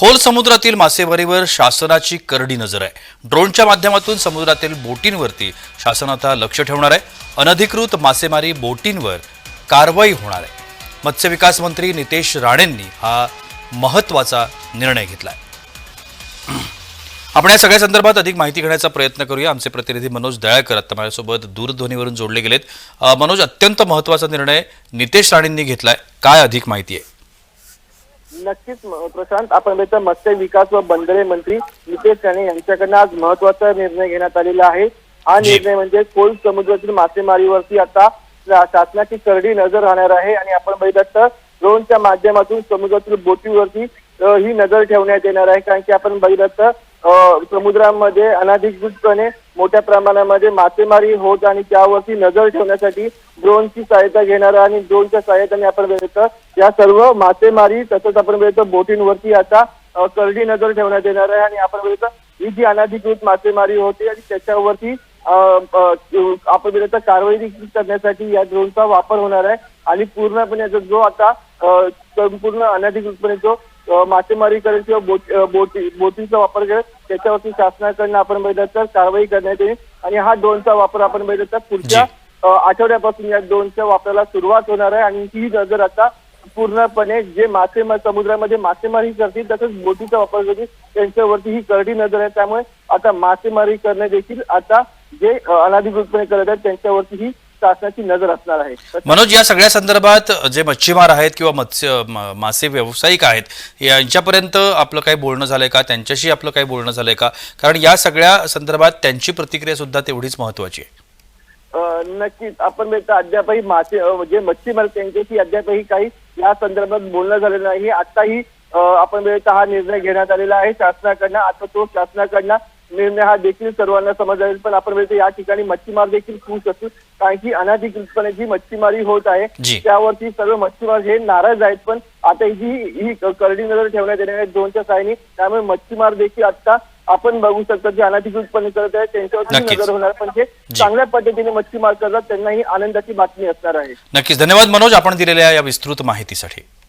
खोल समुद्रातील मासेमारीवर शासनाची करडी नजर आहे. ड्रोनच्या माध्यमातून समुद्रातील बोटींवरती शासन आता लक्ष ठेवणार आहे. अनधिकृत मासेमारी बोटींवर कारवाई होणार आहे. मत्स्यविकास मंत्री नितेश राणेंनी हा महत्त्वाचा निर्णय घेतला आहे आपण या सगळ्या संदर्भात अधिक माहिती घेण्याचा प्रयत्न करूया. आमचे प्रतिनिधी मनोज दयाळकर आता माझ्यासोबत दूरध्वनीवरून जोडले गेलेत. मनोज अत्यंत महत्त्वाचा निर्णय नितेश राणेंनी घेतलाय. काय अधिक माहिती आहे? नक्कीच प्रशांत आपण बघितलं मत्स्य विकास व बंदरे मंत्री नितेश राणे यांच्याकडनं आज महत्त्वाचा निर्णय घेण्यात आलेला आहे हा. निर्णय म्हणजे खोल समुद्रातील मासेमारीवरती आता शासनाची करडी नजर राहणार आहे आणि आपण बघितलं तर ड्रोनच्या माध्यमातून समुद्रातील बोटीवरती ही नजर ठेवण्यात येणार आहे कारण की आपण बघितलं तर समुद्रामध्ये अनाधिकृतपणे मोठ्या प्रमाणामध्ये मासेमारी होत आणि त्यावरती नजर ठेवण्यासाठी ड्रोनची सहायता घेणार आणि ड्रोनच्या सहाय्याने आपण बघितलं या सर्व मासेमारी तसंच आपण बघितलं बोटींवरती आता करडी नजर ठेवण्यात येणार आहे आणि आपण बघितलं ही जी अनाधिकृत मासेमारी होते आणि त्याच्यावरती आपण बघितलं कारवाई देखील करण्यासाठी या ड्रोनचा वापर होणार आहे आणि पूर्णपणे जो आता संपूर्ण अनाधिकृतपणे जो मासेमारी करेल किंवा बोट बोटींचा वापर करेल त्याच्यावरती शासनाकडनं आपण बघितलं तर कारवाई करण्यात येईल. आणि हा ड्रोनचा वापर आपण बघितलं तर पुढच्या आठवड्यापासून या ड्रोनच्या वापराला सुरुवात होणार आहे. आणि ही नजर आता पूर्णपणे जे मासे समुद्रामध्ये मासेमारी करतील तसंच बोटीचा वापर करतील त्यांच्यावरती ही करडी नजर आहे. त्यामुळे आता मासेमारी करणे देखील आता जे अनधिकृतपणे करत आहेत त्यांच्यावरती ही शासनाची नजर असणार आहे. मनोज या सगळ्या संदर्भात जे मच्छीमार आहेत किंवा मत्स्य मासे व्यावसायिक आहेत यांच्यापर्यंत आपलं काही बोलणं झालंय का? त्यांच्याशी आपलं काही बोलणं झालंय का? कारण या सगळ्या संदर्भात त्यांची प्रतिक्रिया सुद्धा तेवढीच महत्वाची आहे. नक्कीच. आपण बघतो अद्यापही मासे जे मच्छीमार त्यांच्याशी अद्यापही काही या संदर्भात बोलणं झालेलं नाही. आताही आपण बघतो हा निर्णय घेण्यात आलेला आहे. शासनाकडनं आता तो शासनाकडनं निर्णय हा देखील सर्वांना समजला पण आपण या ठिकाणी मच्छीमार देखील खुश असतील कारण की अनधिकृतपणे जी मच्छीमारी होत आहे. त्यावरती सर्व मच्छीमार हे नाराज आहेत. पण आता ही ही करडी नजर ठेवण्यात येणार आहे ड्रोनच्या साहाय्याने त्यामुळे मच्छीमार देखील आता आपण बघू शकतो जे अनधिकृतपणे करत आहेत त्यांच्यावरती. नजर होणार. पण जे चांगल्या पद्धतीने मच्छीमार करतात त्यांना ही आनंदाची बातमी असणार आहे. नक्कीच. धन्यवाद मनोज आपण दिलेल्या या विस्तृत माहितीसाठी.